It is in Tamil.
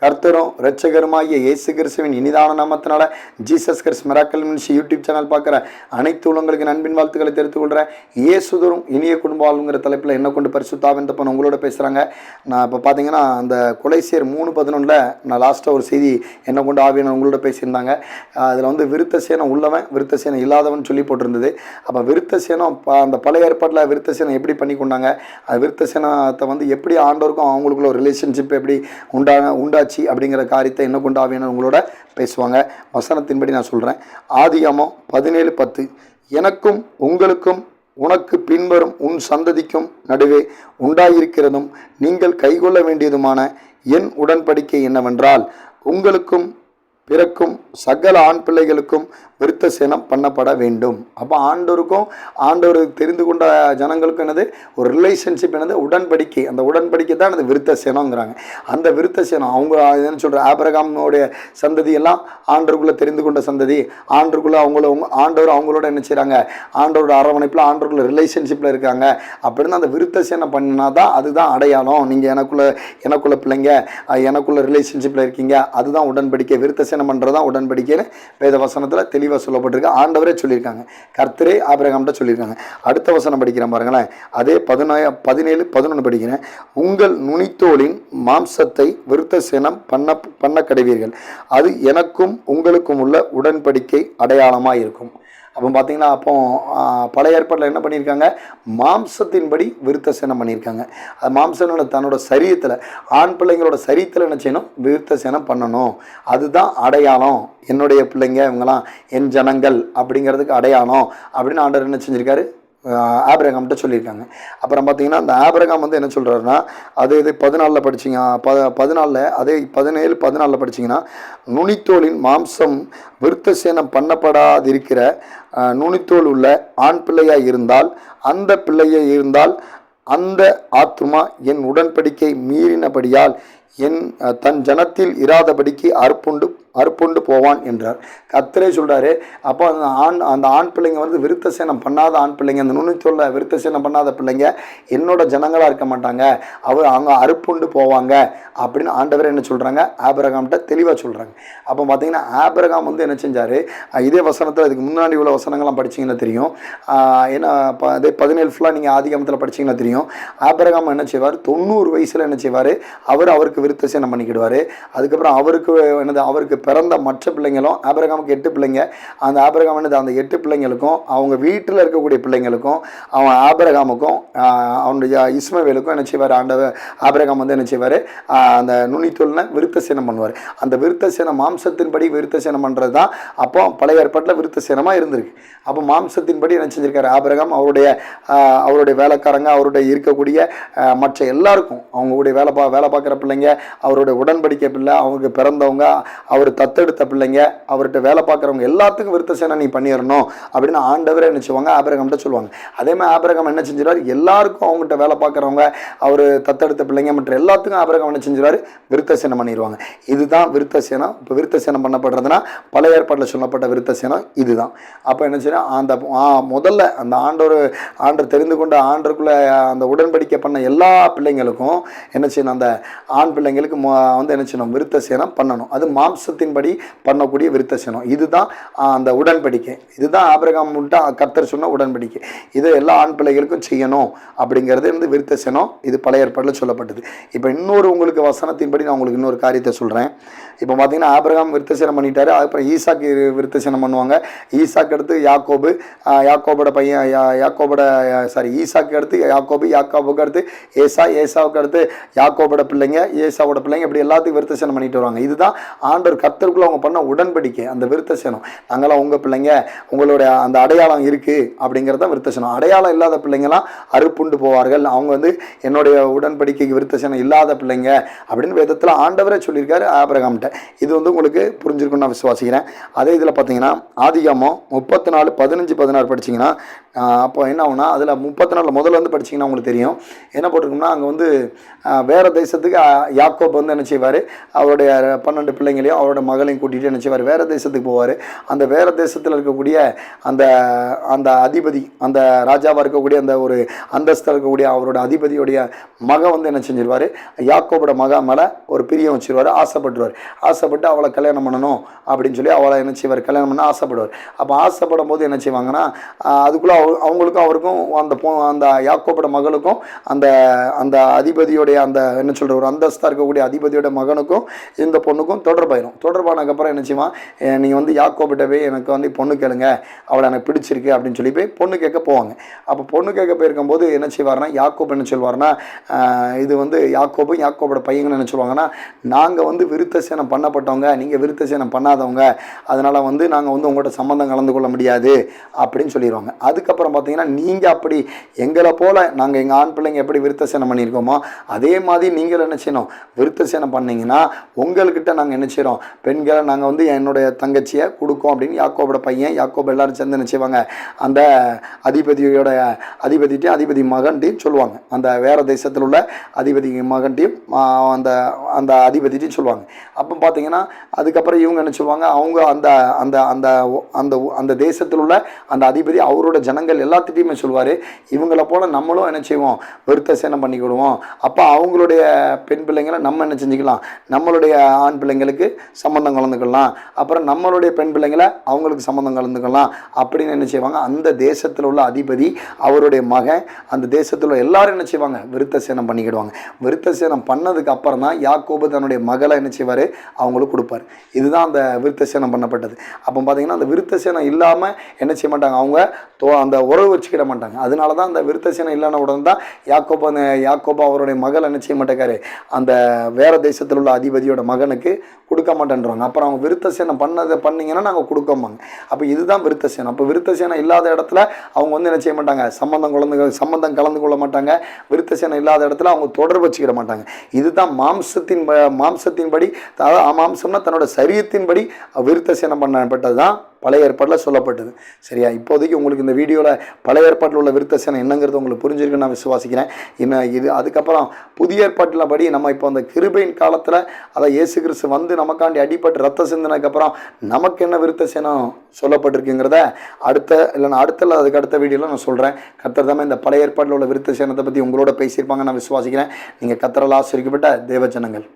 கர்த்தரும் ரட்சகருமாகிய இயேசு கிறிஸ்துவின் இனிதான நாமத்தினால Jesus Christ miracle ministry YouTube channel பார்க்குற அனைத்து உள்ளங்களுக்கு நண்பின் வாழ்த்துக்களை தெரிவித்துக் கொள்கிறேன் இயேசுதரும் இனிய குடும்ப வாழ்வுங்கிற தலைப்பில் என்ன கொண்டு பரிசுத்தாவின் தப்பன் உங்களோட பேசுகிறாங்க நான் இப்போ பார்த்தீங்கன்னா அந்த கொலைசியர் மூணு பதினொன்றில் நான் லாஸ்ட்டாக ஒரு செய்தி என்ன கொண்டு ஆவியான உங்களோட பேசியிருந்தாங்க. அதில் வந்து விருத்த சேனம் உள்ளவன் விருத்த சேனம் இல்லாதவன் சொல்லி போட்டிருந்தது. அப்போ விருத்த சேனம் ப- அந்த பழைய ஏற்பாட்டில் விருத்த சேனம் எப்படி பண்ணி கொண்டாங்க? அது விருத்த சேனத்தை வந்து எப்படி ஆண்டோருக்கும் அவங்களுக்குள்ள ஒரு ரிலேஷன்ஷிப் எப்படி உண்டான உண்டாச்சு? அப்படிங்கிற காரியத்தை என்ன கொண்டு ஆவியான உங்களோட பேசுவாங்க. வசனத்தின்படி நான் சொல்கிறேன் ஆதியாமம் பதினேழு பத்து. எனக்கும் உங்களுக்கும் உனக்கு பின்வரும் உன் சந்ததிக்கும் நடுவே உண்டாயிருக்கிறதும் நீங்கள் கைகொள்ள வேண்டியதுமான என் உடன்படிக்கை என்னவென்றால் உங்களுக்கும் பிறக்கும் சகல ஆண் பிள்ளைகளுக்கும் விருத்த சேனம் பண்ணப்பட வேண்டும். அப்போ ஆண்டோருக்கும் ஆண்டோர் தெரிந்து கொண்ட ஜனங்களுக்கும் என்னது? ஒரு ரிலேஷன்ஷிப் என்னது? உடன்படிக்கை. அந்த உடன்படிக்கை தான் அந்த விருத்த சேனங்கிறாங்க அந்த விருத்த சேனம் அவங்க என்ன சொல்கிற ஆபரகாமோடைய சந்ததி எல்லாம் ஆண்டருக்குள்ளே தெரிந்து கொண்ட சந்ததி. ஆண்டருக்குள்ளே அவங்கள அவங்க ஆண்டவர் அவங்களோட என்ன செய்கிறாங்க ஆண்டோரோட அரவணைப்பில் ஆண்டருக்குள்ள ரிலேஷன்ஷிப்பில் இருக்காங்க. அப்படின்னு அந்த விருத்த சேனம் பண்ணினா தான் அதுதான் அடையாளம். நீங்கள் எனக்குள்ள எனக்குள்ள பிள்ளைங்க எனக்குள்ளே எனக்குள்ள ரிலேஷன்ஷிப்பில் இருக்கீங்க. அதுதான் உடன்படிக்கை. விருத்த சேனம் பண்ணுறது தான் உடன்படிக்கைன்னு வேத வசனத்தில் தெளிவாக சொல்லப்பட்டிருக்கு. ஆண்டவரே சொல்லியிருக்காங்க. கர்த்தரே ஆபிரகாம்கிட்ட சொல்லியிருக்காங்க. அடுத்த வசனம் படிக்கிறேன் பாருங்களேன். அதே பதினாய பதினேழு பதினொன்று படிக்கிறேன். உங்கள் நுனித்தோலின் மாம்சத்தை விருத்த சேனம் பண்ண பண்ண கடைவீர்கள். அது எனக்கும் உங்களுக்கும் உள்ள உடன்படிக்கை அடையாளமாக இருக்கும் அப்போ பார்த்தீங்கன்னா அப்போ பழைய ஏற்பாட்டில் என்ன பண்ணியிருக்காங்க? மாம்சத்தின்படி விருத்த சேனம் பண்ணியிருக்காங்க. அது மாம்சனோட தன்னோட சரீரத்தில் ஆண் பிள்ளைங்களோட சரீரத்தில் என்ன செய்யணும்? விருத்த சேனம் பண்ணணும். அதுதான் அடையாளம். என்னுடைய பிள்ளைங்க இவங்கெல்லாம் என் ஜனங்கள் அப்படிங்கிறதுக்கு அடையாளம் அப்படின்னு ஆண்டவர் என்ன செஞ்சுருக்காரு? ஆபிரகாம்கிட்ட சொல்லியிருக்காங்க. அப்புறம் பார்த்தீங்கன்னா அந்த ஆபிரகாம் வந்து என்ன சொல்கிறாருன்னா அது இது பதினாலில் படிச்சிங்க ப பதினாலில் அதே பதினேழு பதினாலில் படிச்சிங்கன்னா நுனித்தோலின் மாம்சம் விருத்த சேனம் பண்ணப்படாதிருக்கிற நுனித்தோல் உள்ள ஆண் பிள்ளையாக இருந்தால் அந்த பிள்ளையை இருந்தால் அந்த ஆத்மா என் உடன்படிக்கை மீறினபடியால் என் தன் ஜனத்தில் இராதபடிக்கு அற்புண்டு அறுப்புண்டு போவான் என்றார். கத்தரே சொல்கிறாரு அப்போ அந்த ஆண் அந்த ஆண் பிள்ளைங்க வந்து விருத்த சேனம் பண்ணாத ஆண் பிள்ளைங்க அந்த நுண்ணித்தொல்ல விருத்த சேனம் பண்ணாத பிள்ளைங்க என்னோட ஜனங்களாக இருக்க மாட்டாங்க. அவர் அவங்க அறுப்புண்டு போவாங்க அப்படின்னு ஆண்டவர் என்ன சொல்கிறாங்க ஆபிரகாம்கிட்ட தெளிவாக சொல்கிறாங்க அப்போ பார்த்தீங்கன்னா ஆபிரகாம் வந்து என்ன செஞ்சார்? இதே வசனத்தில் இதுக்கு முன்னாடி உள்ள வசனங்கள்லாம் படிச்சீங்கன்னா தெரியும். ஏன்னா அதே பதினேழு ஃபுல்லாக நீங்கள் ஆதிகாமத்தில் படிச்சீங்கன்னா தெரியும். ஆபிரகாம் என்ன செய்வார்? தொண்ணூறு வயசில் என்ன செய்வார்? அவர் அவருக்கு விருத்த சேனம் பண்ணிக்கிடுவார். அதுக்கப்புறம் அவருக்கு என்னது அவருக்கு பிறந்த மற்ற பிள்ளைங்களும் ஆபிரகாமுக்கு எட்டு பிள்ளைங்க. அந்த ஆபிரகாமனது அந்த எட்டு பிள்ளைங்களுக்கும் அவங்க வீட்டில் இருக்கக்கூடிய பிள்ளைங்களுக்கும் அவன் ஆபிரகாமுக்கும் அவனுடைய இஸ்மவேலுக்கும் என்ன செய்வார்? ஆண்டவர் ஆபிரகாம் வந்து என்ன செய்வார்? அந்த நுனித்தொல்னை விருத்த சேனம் பண்ணுவார். அந்த விருத்த சேனம் மாம்சத்தின்படி விருத்த சேனம் பண்ணுறது தான் அப்போ பழைய ஏற்பாட்டில் விருத்த சேனமாக இருந்திருக்கு. அப்போ மாம்சத்தின்படி என்ன செஞ்சிருக்காரு? ஆபிரகாம் அவருடைய அவருடைய வேலைக்காரங்க அவருடைய இருக்கக்கூடிய மற்ற எல்லாருக்கும் அவங்களுடைய வேலை பா வேலை பார்க்குற பிள்ளைங்க அவருடைய உடன்படிக்கை பிள்ளை அவங்களுக்கு பிறந்தவங்க அவர் தத்தெடுத்த பிள்ளைங்க அவர்கிட்ட வேலை பார்க்குறவங்க எல்லாத்துக்கும் விருத்த சேனை நீ பண்ணிடணும் அப்படின்னு ஆண்டவரே என்ன செய்வாங்க ஆபிரகாம்கிட்ட சொல்லுவாங்க. அதே மாதிரி ஆபிரகம் என்ன செஞ்சிருவார்? எல்லாருக்கும் அவங்ககிட்ட வேலை பார்க்குறவங்க அவர் தத்தெடுத்த பிள்ளைங்க மற்ற எல்லாத்துக்கும் ஆபிரகம் என்ன செஞ்சிருவார்? விருத்த சேனம் பண்ணிடுவாங்க இதுதான் விருத்த சேனம் இப்போ விருத்த சேனம் பண்ணப்படுறதுனா பழைய ஏற்பாட்டில் சொல்லப்பட்ட விருத்த சேனம் இதுதான். அப்போ என்ன செய்யணும்? அந்த முதல்ல அந்த ஆண்டவர் ஆண்டர் தெரிந்து கொண்ட ஆண்டருக்குள்ளே அந்த உடன்படிக்கை பண்ண எல்லா பிள்ளைங்களுக்கும் என்ன செய்யணும்? அந்த ஆண் பிள்ளைங்களுக்கு வந்து என்ன செய்யணும்? விருத்த சேனம் பண்ணணும். அது மாம்சத்தின்படி பண்ணக்கூடிய விருத்தசனம். இதுதான் அந்த உடன்படிக்கை. இதுதான் ஆபிரகாம் முட்டா கர்த்தர் சொன்ன உடன்படிக்கை. இது எல்லா ஆண் பிள்ளைகளுக்கும் செய்யணும் அப்படிங்கிறது வந்து விருத்தசனம். இது பழைய ஏற்பாடில் சொல்லப்பட்டது. இப்போ இன்னொரு உங்களுக்கு வசனத்தின்படி நான் உங்களுக்கு இன்னொரு காரியத்தை சொல்கிறேன் இப்போ பார்த்தீங்கன்னா ஆபிரகாம் விருத்தசனம் பண்ணிட்டாரு. அதுக்கப்புறம் ஈசாக்கு விருத்தசனம் பண்ணுவாங்க. ஈசாக்கு அடுத்து யாக்கோபு யாக்கோபோட பையன் யாக்கோபோட சாரி ஈசாக்கு அடுத்து யாக்கோபு யாக்கோபுக்கு அடுத்து ஏசா ஏசாவுக்கு அடுத்து யாக்கோபோட பிள்ளைங்க ஏசாவோட பிள்ளைங்க இப்படி எல்லாத்துக்கும் விருத்தசனம் பண்ணிட்டு வருவாங்க. இதுதான் ஆண்டவர் கர்த்தருக்குள்ள அவங்க பண்ண உடன்படிக்கை அந்த விருத்த சேனம் நாங்களாம் உங்கள் பிள்ளைங்க உங்களுடைய அந்த அடையாளம் இருக்குது அப்படிங்கிறத விருத்த சேனம் அடையாளம் இல்லாத பிள்ளைங்களாம் அறுப்புண்டு போவார்கள். அவங்க வந்து என்னுடைய உடன்படிக்கைக்கு விருத்த சேனம் இல்லாத பிள்ளைங்க அப்படின்னு வேதத்தில் ஆண்டவரே சொல்லியிருக்காரு ஆபிரகாம்கிட்ட. இது வந்து உங்களுக்கு புரிஞ்சிருக்கும்னு நான் விசுவாசிக்கிறேன். அதே இதில் பார்த்தீங்கன்னா ஆதிகாமம் முப்பத்தி நாலு பதினஞ்சு பதினாறு படிச்சீங்கன்னா அப்போ என்ன ஆகுனா அதில் முப்பத்தி நாலில் முதல்ல வந்து படிச்சீங்கன்னா உங்களுக்கு தெரியும். என்ன போட்டிருக்கோம்னா அங்கே வந்து வேறு தேசத்துக்கு யாக்கோப் வந்து என்ன செய்வார்? அவருடைய பன்னெண்டு பிள்ளைங்களையும் அவரோட மகளையும் கூட்டிகிட்டு என்ன செய்வார்? வேறு தேசத்துக்கு போவார். அந்த வேறு தேசத்தில் இருக்கக்கூடிய அந்த அந்த அதிபதி அந்த ராஜாவாக இருக்கக்கூடிய அந்த ஒரு அந்தஸ்தில் இருக்கக்கூடிய அவரோட அதிபதியுடைய மக வந்து என்ன செஞ்சிருவார்? யாக்கோபோட மக மேலே ஒரு பிரியம் வச்சிருவார் ஆசைப்பட்டுருவார். ஆசைப்பட்டு அவளை கல்யாணம் பண்ணணும் அப்படின்னு சொல்லி அவளை என்ன செய்வார்? கல்யாணம் பண்ண ஆசைப்படுவார். அப்போ ஆசைப்படும் போது என்ன செய்வாங்கன்னா அதுக்குள்ளே அவ அவங்களுக்கும் அவருக்கும் அந்த பொ அந்த யாக்கோபோட மகளுக்கும் அந்த அந்த அதிபதியோடைய அந்த என்ன சொல்கிற ஒரு அந்தஸ்தாக இருக்கக்கூடிய அதிபதியோட மகனுக்கும் இந்த பொண்ணுக்கும் தொடர்பாயிரும். தொடர்பானதுக்கப்புறம் என்ன செய்வான்? நீங்கள் வந்து யாக்கோபிட்ட போய் எனக்கு வந்து பொண்ணு கேளுங்க. அவளை எனக்கு பிடிச்சிருக்கு அப்படின்னு சொல்லி போய் பொண்ணு கேட்க போவாங்க. அப்போ பொண்ணு கேட்க போயிருக்கும்போது என்ன செய்வார்னா யாக்கோப் என்ன சொல்வார்னா இது வந்து யாக்கோபும் யாக்கோபோட பையங்கன்னு என்ன சொல்லுவாங்கன்னா நாங்கள் வந்து விருத்த சேனம் பண்ணப்பட்டவங்க நீங்கள் விருத்த சேனம் பண்ணாதவங்க. அதனால் வந்து நாங்கள் வந்து உங்கள்கிட்ட சம்மந்தம் கலந்து கொள்ள முடியாது அப்படின்னு சொல்லிடுவாங்க அதுக்கப்புறம் பார்த்தீங்கன்னா நீங்கள் அப்படி எங்களை போல் நாங்கள் எங்கள் ஆண் பிள்ளைங்க எப்படி விருத்த சேனம் பண்ணியிருக்கோமோ அதே மாதிரி நீங்கள் என்ன செய்யணும்? விருத்த சேனம் பண்ணிங்கன்னா உங்கள்கிட்ட நாங்கள் என்ன செய்கிறோம் பெண்களை நாங்கள் வந்து என்னுடைய தங்கச்சியை கொடுக்கோம் அப்படின்னு யாக்கோபோட பையன் யாக்கோப் எல்லாரும் சேர்ந்து என்ன செய்வாங்க? அந்த அதிபதியோட அதிபதிட்டையும் அதிபதி மகன்ட்டையும் சொல்லுவாங்க. அந்த வேறு தேசத்தில் உள்ள அதிபதி மகன்ட்டையும் அந்த அந்த அதிபதிட்டையும் சொல்லுவாங்க. அப்போ பார்த்தீங்கன்னா அதுக்கப்புறம் இவங்க என்ன சொல்லுவாங்க? அவங்க அந்த அந்த அந்த அந்த அந்த தேசத்தில் உள்ள அந்த அதிபதி அவரோட ஜனங்கள் எல்லாத்திட்டையுமே சொல்லுவார். இவங்களை போல் நம்மளும் என்ன செய்வோம்? விருத்த சேனம் பண்ணிக்கிடுவோம். அப்போ அவங்களுடைய பெண் பிள்ளைங்களை நம்ம என்ன செஞ்சுக்கலாம்? நம்மளுடைய ஆண் பிள்ளைங்களுக்கு சம்மந்தம் கலந்துக்கலாம். அப்புறம் நம்மளுடைய பெண் பிள்ளைங்களை அவங்களுக்கு சம்மந்தம் கலந்துக்கலாம். அப்படின்னு என்ன செய்வாங்க? அந்த தேசத்தில் உள்ள அதிபதி அவருடைய மகன் அந்த தேசத்தில் உள்ள எல்லாரும் என்ன செய்வாங்க? விருத்த சேனம் பண்ணிக்கிடுவாங்க. விருத்த சேனம் பண்ணதுக்கு அப்புறம் தான் யாக்கோபு தன்னுடைய மகளை என்ன செய்வார்? அவங்களுக்கு கொடுப்பார். இதுதான் அந்த விருத்த சேனம் பண்ணப்பட்டது. அப்போ பார்த்தீங்கன்னா அந்த விருத்த சேனம் இல்லாமல் என்ன செய்ய மாட்டாங்க? அவங்க தோ அந்த உறவு வச்சுக்கிட மாட்டாங்க. அதனால தான் அந்த விருத்த சேனம் இல்லாத உடனே தான் யாக்கோபா அந்த யாக்கோபா அவருடைய மகள் என்ன செய்ய மாட்டேக்காரு அந்த வேறு தேசத்தில் உள்ள அதிபதியோட மகனுக்கு கொடுக்க மாட்டேன் பண்ணுறாங்க அப்புறம் அவங்க விருத்த சேனம் பண்ணதை பண்ணிங்கன்னா நாங்கள் கொடுக்கோமாங்க அப்போ இதுதான் விருத்த சேனம். அப்போ விருத்த சேனம் இல்லாத இடத்துல அவங்க வந்து என்ன செய்ய மாட்டாங்க? சம்மந்தம் குழந்தை சம்மந்தம் கலந்து கொள்ள மாட்டாங்க. விருத்த சேனம் இல்லாத இடத்துல அவங்க தொடர்பு வச்சுக்கிட மாட்டாங்க. இதுதான் மாம்சத்தின் மாம்சத்தின் படி அதாவது மாம்சம்னா தன்னோட சரீரத்தின்படி விருத்த சேனம் பண்ணப்பட்டது தான் பழைய ஏற்பாட்டில் சொல்லப்பட்டது. சரியா? இப்போதைக்கு உங்களுக்கு இந்த வீடியோவில் பழைய ஏற்பாட்டில் உள்ள விருத்த சேனம் என்னங்கிறது உங்களுக்கு புரிஞ்சிருக்குன்னு நான் விசுவாசிக்கிறேன். இன்னும் இது அதுக்கப்புறம் புதிய ஏற்பாட்டில் படி நம்ம இப்போ அந்த கிருபையின் காலத்தில் அதான் இயேசு கிறிஸ்து வந்து நமக்காண்டி அடிப்பட்டு ரத்த சிந்தினதுக்கப்புறம் நமக்கு என்ன விருத்த சேனம் சொல்லப்பட்டிருக்குங்கிறத அடுத்த இல்லைனா அடுத்த இல்லை அதுக்கு அடுத்த வீடியோவில் நான் சொல்கிறேன் கத்தர் தான் இந்த பழைய ஏற்பாட்டில் உள்ள விருத்த சேனத்தை பற்றி உங்களோட பேசியிருப்பாங்க நான் விசுவாசிக்கிறேன். நீங்கள் கத்தரால் தேவ தேவஜனங்கள்